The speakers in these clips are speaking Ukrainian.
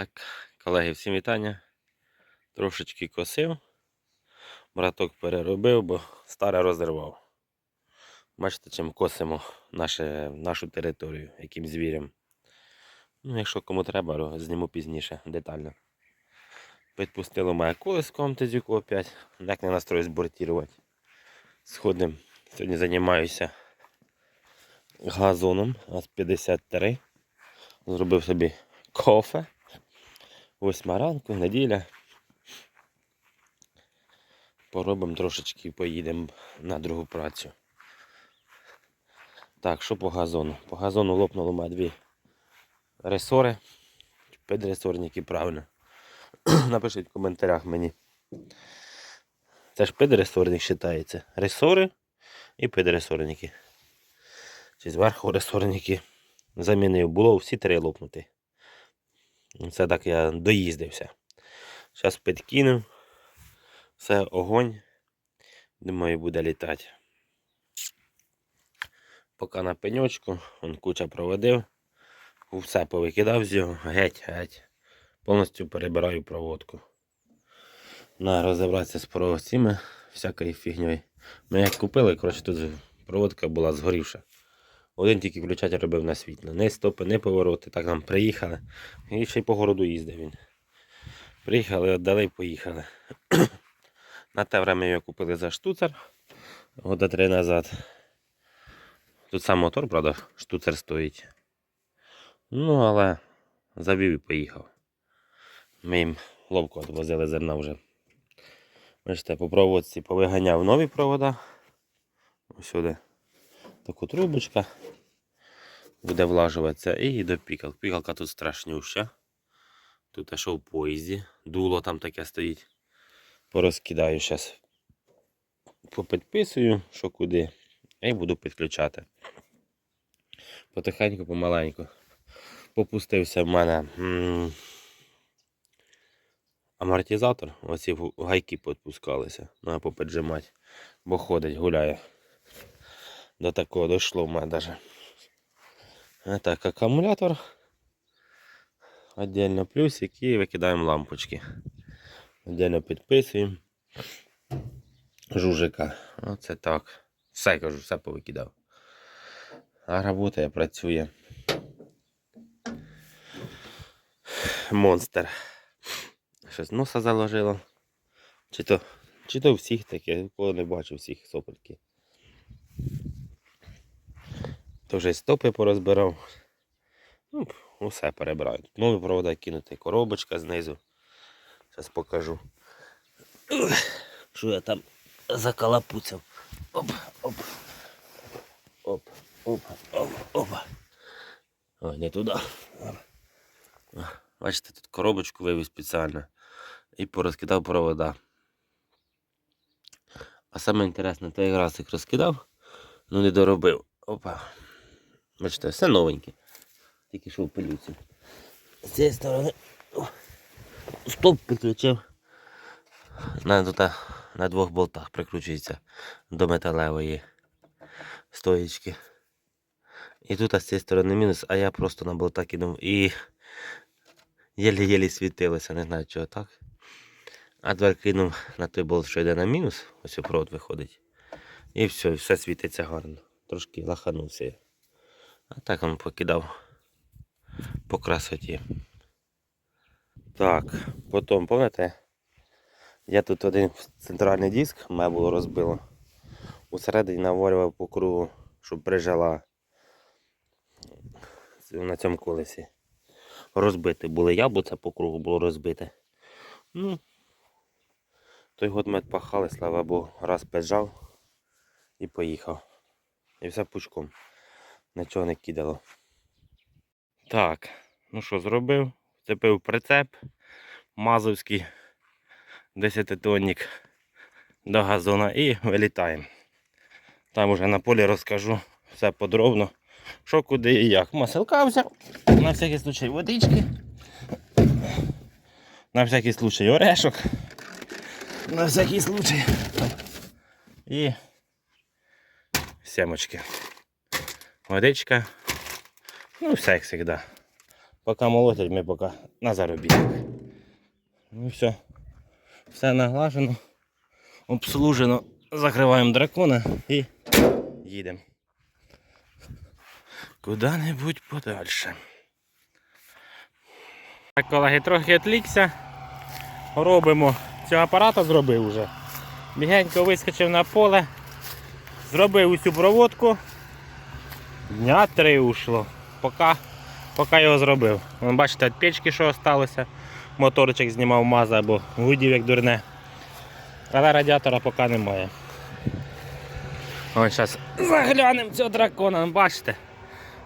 Так, колеги, всім вітання. Трошечки косив. Браток переробив, бо старе розірвав. Бачите, чим косимо наше, нашу територію, яким звірям. Ну, якщо кому треба, зніму пізніше, детально. Підпустило моє колесо МТЗюку опять. Як не настрою збортувати. Сходим. Сьогодні займаюся газоном АЗ-53. Зробив собі кофе. Восьма ранку, неділя. Поробимо трошечки і поїдемо на другу працю. Так, що по газону? По газону лопнуло мене дві ресори. Підресорники, правильно. Напишіть в коментарях мені. Це ж підресорник вважається. Ресори і підресорники. Чи зверху ресорники замінив. Було всі три лопнути. Це так я доїздився. Зараз підкинув. Все, огонь. Думаю, буде літати. Поки на пеньочку, он куча проводив. Все повикидав з його, геть, геть. Повністю перебираю проводку. На розібратися з проводцями, всякою фігньою. Ми як купили, коротше, тут проводка була згорівша. Один тільки включатель робив на світло. Не стопи, не повороти. Так нам приїхали. І ще й по городу їздив він. Приїхали, віддали і поїхали. На те время його купили за штуцер. Года три назад. Тут сам мотор, правда, штуцер стоїть. Ну, але завів і поїхав. Ми їм ловко відвозили зерна вже. Бачите, по проводці повиганяв нові провода. Ось сюди таку трубочка. Буде влажуватися і до пікалк. Пікалка тут страшнюща. Тут аж в поїзді. Дуло там таке стоїть. Порозкидаю зараз. Попідписую, що куди. І буду підключати. Потихеньку, помаленьку. Попустився в мене м, амортизатор. Оці гайки підпускалися. Треба попіджимати. Бо ходить, гуляє. До такого дійшло в мене даже. Так, акумулятор. Отдельно плюсик і викидаємо лампочки. Отдельно підписуємо. Жужика. Оце так. Все кажу, все повикидав. А робота працює. Монстр. Щось носа заложило. Чи то, чи то всіх таке, ніколи не бачив всіх сопельки. То вже стопи порозбирав. Ну, усе перебираю. Нові провода кинути, коробочка знизу. Зараз покажу. Що я там закалапуцяв. Оп, оп. Оп, оп, оп, оп. Ой, не туди. Бачите, тут коробочку вивіз спеціально і порозкидав провода. А саме інтересне, той раз їх розкидав, ну не доробив. Опа. Бачите, все новеньке. Тільки що в пилюці. З цієї сторони стоп підключив. На, тут, на двох болтах прикручується до металевої стоїчки. І тут а з цієї сторони мінус, а я просто на болта кинув і єлі-єлі світилося, не знаю чого так. А двер кинув на той болт, що йде на мінус, ось провод виходить. І все, все світиться гарно. Трошки лаханувся я. А так він покидав по красоті. Так, потім, пам'ятаєте, я тут один центральний диск, мене було розбило. Усередині наварював по кругу, щоб прижала на цьому колесі. Розбите були яблуця по кругу було розбите. Ну, той год ми пахали, слава Богу, раз піджав і поїхав. І все пучком. Нічого не кидало. Так, ну що, зробив? Вцепив прицеп мазовський 10-тонник до газона і вилітаємо. Там уже на полі розкажу все подробно, що куди і як. Маселка взяв, на всякий случай водички, на всякий случай орешок, на всякий случай. І семочки. Водичка. Ну, все як завжди. Поки молотять, ми поки на заробіток. Ну все. Все наглажено, обслужено. Закриваємо дракона і їдемо. Куди-небудь подальше. Так, колеги, трохи відлікся. Робимо. Цього апарата зробив вже. Бігенько вискочив на поле. Зробив усю проводку. Дня три ушло. Поки, поки його зробив. Бачите, від печки, що залишилося. Моторчик знімав маза, бо гудів як дурне. Але радіатора поки немає. Ось зараз заглянемо цього дракона, бачите.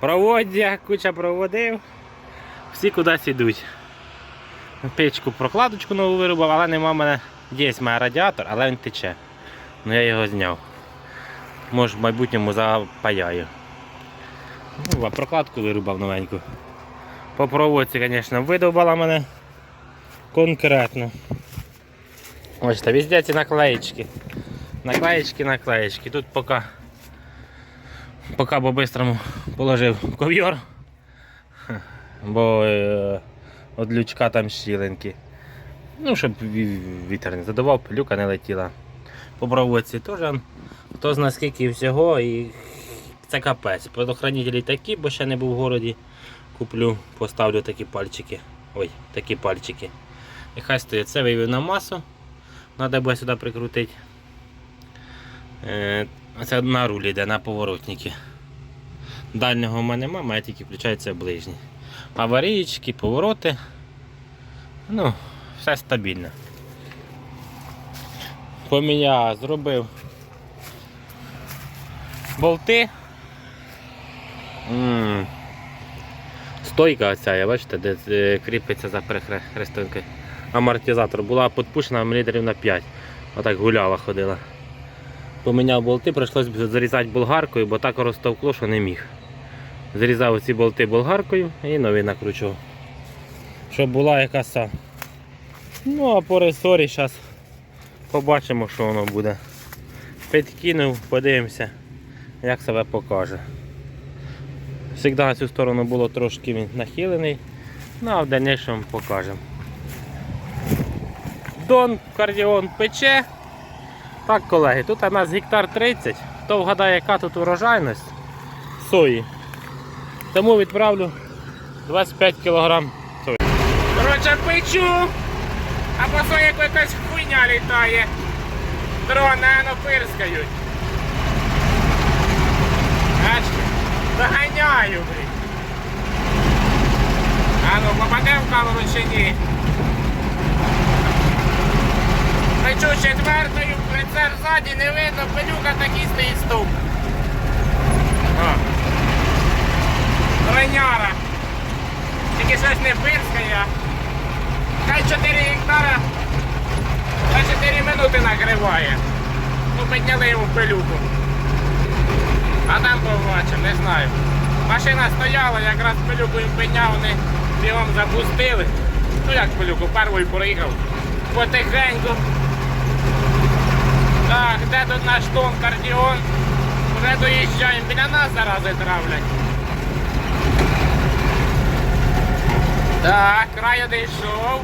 Проводдя, куча проводив. Всі кудись йдуть. Печку прокладочку нову вирубав, але нема мене. Є має радіатор, але він тече. Ну я його зняв. Може в майбутньому запаяю. Ну, прокладку вирубав новеньку. По проводці, звісно, видовбала мене конкретно. Ось та везде ці наклеєчки. Наклеєчки, наклеєчки. Тут поки поки по-бистрому положив ковйор, бо е, від лючка там щіленькі. Ну, щоб вітер не задував, пилюка не летіла. По проводці теж хто зна скільки всього і це капець. Предохранителі такі, бо ще не був в городі. Куплю, поставлю такі пальчики. Ой, такі пальчики. І хай стоїть. Це вивів на масу. Треба буде сюди прикрутити. Е, Це на рулі йде, на поворотники. Дальнього в мене немає, мене тільки включаються ближні. Аварійки, повороти. Ну, все стабільно. Поміняв, зробив болти. М. Стойка оця, я бачите, де кріпиться за перехрестинкою. Амортизатор була підпущена міліметрів на 5. Отак гуляла ходила. Поміняв болти, прийшлось зарізати болгаркою, бо так розтовкло, що не міг. Зарізав ці болти болгаркою і нові накручував. Щоб була якась. Ну а по зараз побачимо, що воно буде. Підкинув, подивимося, як себе покаже. Завжди на цю сторону було трошки він нахилений, ну а в дальнішому покажемо. Дон кардіон пече. Так, колеги, тут у нас гектар 30. Хто вгадає, яка тут урожайність сої. Тому відправлю 25 кг сої. Коротше, печу, а по якась хуйня літає. Дрони воно пирскають. Бачите? Заганяю, блін. А ну, попаде в камеру чи ні? Печу четвертою, прицеп ззаді не видно, пилюка такий стоїть стовп. О. Треняра. Тільки щось не пирскає. Хай 4 гектара за 4 минути накриває. Ну, підняли йому пилюку. А там побачимо, не знаю. Машина стояла, якраз пилюку їм підняв, вони бігом запустили. Ну як пилюку, первою проїхав. Потихеньку. Так, де тут наш тон кардіон? Вже доїжджаємо, біля нас зарази травлять. Так, край одійшов.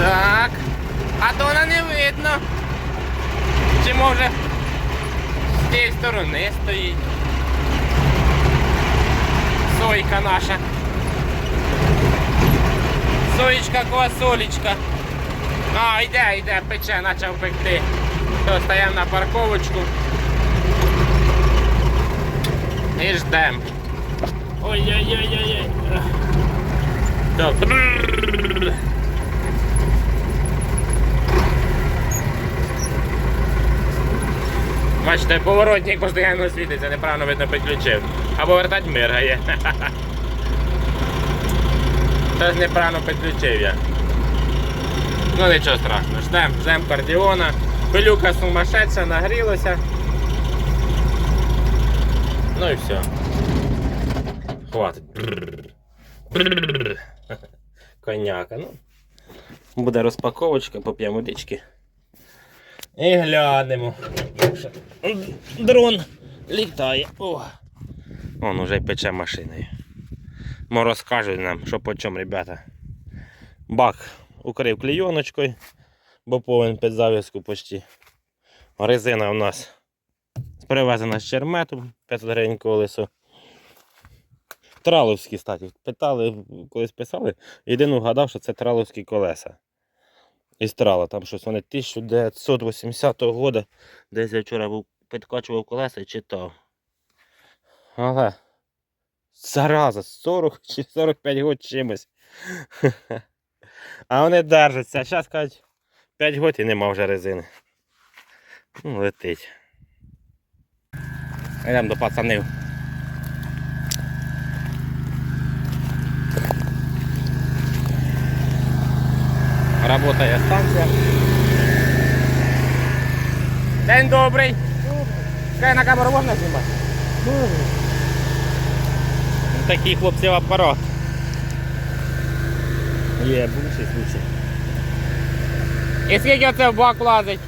Так. А дона не видно. Чи може з тієї сторони стоїть? Сойка наша. Соєчка, квасолечка. А, йде, йде, пече, почав пекти. То стаємо на парковочку. І ждем. Ой-ой-ой-ой. Так. Бачите, поворотник постійно світиться, неправильно видно підключив. Або вертать миргає. Це неправильно підключив я. Ну нічого страшного, ждем, ждем кардіона. Пилюка сумасшедша, нагрілася. Ну і все. Хватить. Коняка, ну. Буде розпаковочка, поп'ємо водички. І глянемо. Дрон літає. О. Вон уже пече машиною. Мо розкажуть нам, що по чому, ребята. Бак укрив клейоночкою, бо повен під зав'язку почти. Резина у нас привезена з чермету, 500 гривень колесо. Траловські, кстати, питали, колись писали, єдине вгадав, що це траловські колеса. Із трала, там щось вони 1980 року, десь я вчора був, підкачував колеса і читав. Але зараза, 40 чи 45 років чимось. А вони держаться. Зараз кажуть, 5 років і нема вже резини. Ну, летить. Йдемо до пацанів. Работає станція. День добрий. Чекай на камеру можна знімати? Ну, Такий хлопців апарат. Є, бушить, бушить. І скільки це в бак влазить?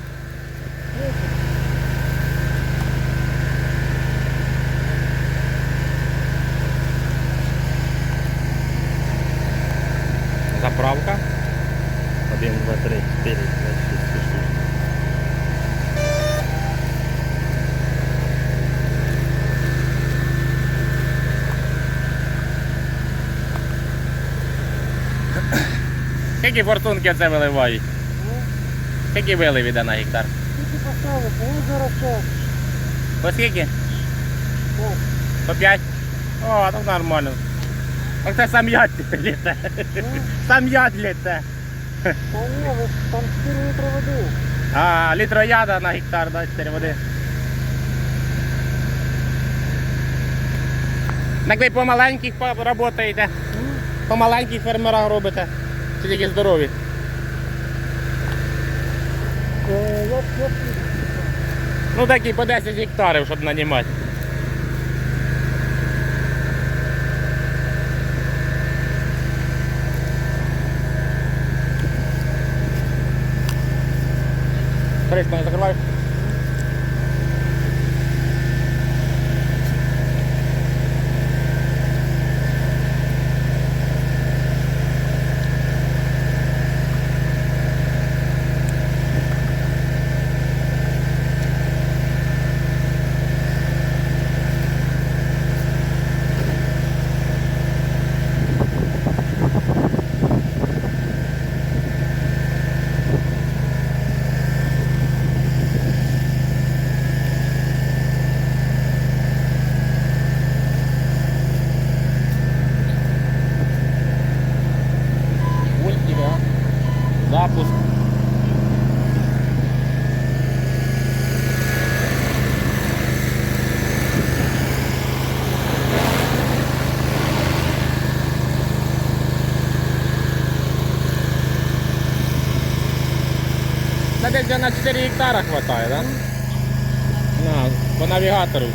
Заправка. 1, 2, 3, 4, Скільки форсунки це виливають? Скільки вилив іде на гектар? Тільки поставити, ну зараз час. По скільки? По 5? О, так нормально. Так це сам яд літе. Сам яд літе. Та ні, ви ж там 4 літри води. А, літрояда на гектар, да, 4 води. Так ви по маленьких працюєте? По маленьких фермерах робите? Чи тільки здорові? Ну такі по 10 гектарів, щоб нанімати. Кришку не закриваєш? Це на 4 гектара хватає, да? На, по навігатору.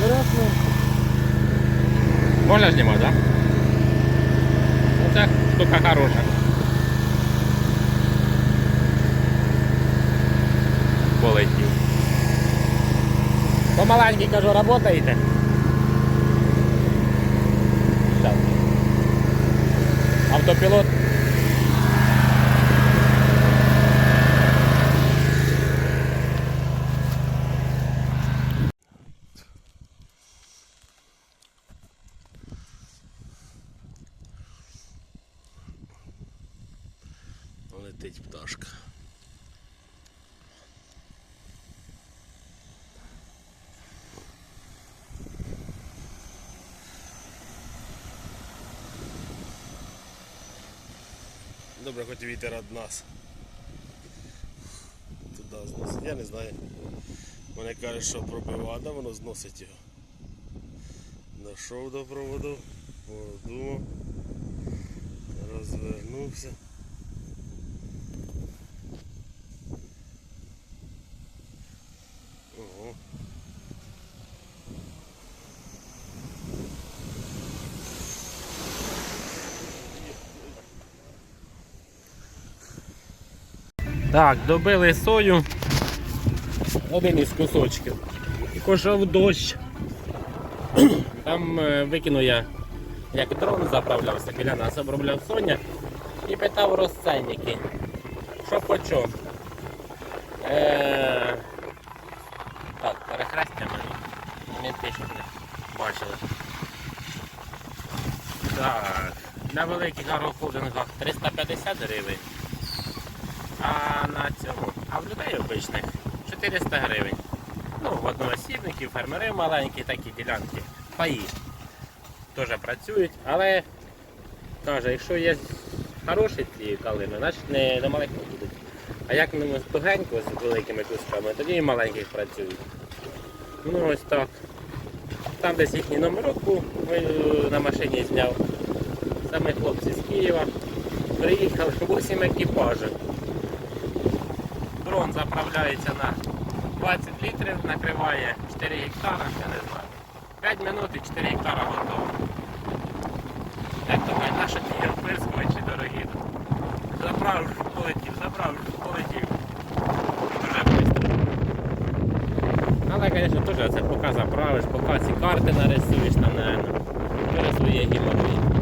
зараз ну, Можна знімати, так? Да? Штука хороша. Полетів. Помаленький, кажу, работаєте? Автопілот. Летить пташка. Добре, хоч вітер від нас. Туди зносить. Я не знаю. Вони кажуть, що пробива, воно зносить його. Дійшов до проводу, подумав, розвернувся. Так, добили сою. Один із кусочків. Пішов дощ. Там е, викинув я як дрон заправлявся, біля нас обробляв Соня і питав розценники. Що по чому? Е... Так, перехрестя мене. Не те, не бачили. Так, на великих агрохолдингах 350 гривень. А на цьому, а в людей обичних 400 гривень. Ну, в одноосібників, фермерів маленькі, такі ділянки. Паї теж працюють, але каже, якщо є хороші ці калини, значить не, не маленькі будуть. А як ми тугенько з великими кусками, тоді і маленьких працюють. Ну ось так. Там десь їхній номерок е, на машині зняв. Саме хлопці з Києва. Приїхали 8 екіпажів. Дрон заправляється на 20 літрів, накриває 4 гектара, я не знаю. 5 минут і 4 гектара готово. Як то кажуть, наші ті оприскувачі дорогі. Заправив, полетів, заправив, полетів. Але, звісно, теж це поки заправиш, поки ці карти нарисуєш там, наверное, теж своє гімари.